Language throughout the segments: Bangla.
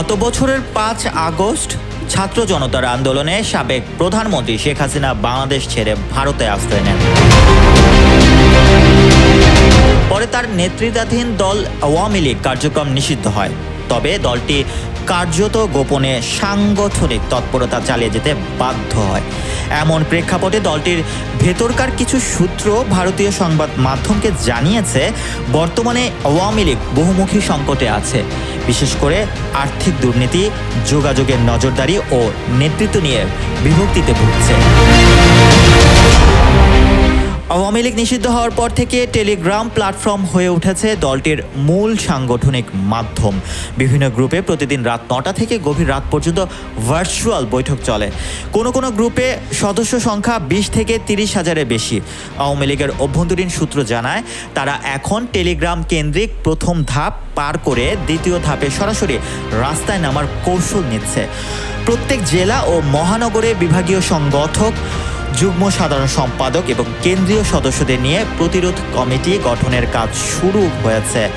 গত বছরের পাঁচ আগস্ট ছাত্র জনতার আন্দোলনে সাবেক প্রধানমন্ত্রী শেখ হাসিনা বাংলাদেশ ছেড়ে ভারতে আশ্রয় নেন। পরে তার নেতৃত্বাধীন দল আওয়ামী লীগ কার্যক্রম নিষিদ্ধ হয়। তবে দলটি কার্যত গোপনে সাংগঠনিক তৎপরতা চালিয়ে যেতে বাধ্য হয়। এমন প্রেক্ষাপটে দলটির ভেতরকার কিছু সূত্র ভারতীয় সংবাদ মাধ্যমকে জানিয়েছে, বর্তমানে আওয়ামী লীগ বহুমুখী সংকটে আছে। বিশেষ করে আর্থিক দুর্নীতি, যোগাযোগের নজরদারি ও নেতৃত্ব নিয়ে বিভক্তিতে ভুগছে। আওয়ামী লীগ নিষিদ্ধ হওয়ার পর থেকে টেলিগ্রাম প্ল্যাটফর্ম হয়ে উঠেছে দলটির মূল সাংগঠনিক মাধ্যম। বিভিন্ন গ্রুপে প্রতিদিন রাত নটা থেকে গভীর রাত পর্যন্ত ভার্চুয়াল বৈঠক চলে। কোনো কোনো গ্রুপে সদস্য সংখ্যা বিশ থেকে তিরিশ হাজারের বেশি। আওয়ামী লীগের অভ্যন্তরীণ সূত্র জানায়, তারা এখন টেলিগ্রাম কেন্দ্রিক প্রথম ধাপ পার করে দ্বিতীয় ধাপে সরাসরি রাস্তায় নামার কৌশল নিচ্ছে। প্রত্যেক জেলা ও মহানগরে বিভাগীয় সংগঠক যুগ্ম সাধারণ সম্পাদক এবং কেন্দ্রীয় সদস্যদের নিয়ে প্রতিরোধ কমিটি গঠনের কাজ শুরু হয়েছে।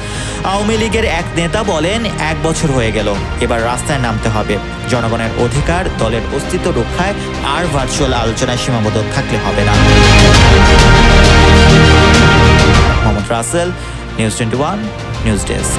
আওয়ামী লীগের এক নেতা বলেন, এক বছর হয়ে গেল, এবার রাস্তায় নামতে হবে। জনগণের অধিকার, দলের অস্তিত্ব রক্ষায় আর ভার্চুয়াল আলোচনায় সীমাবদ্ধ থাকলে হবে না। Mohammad Rasel, news twenty one, news desk.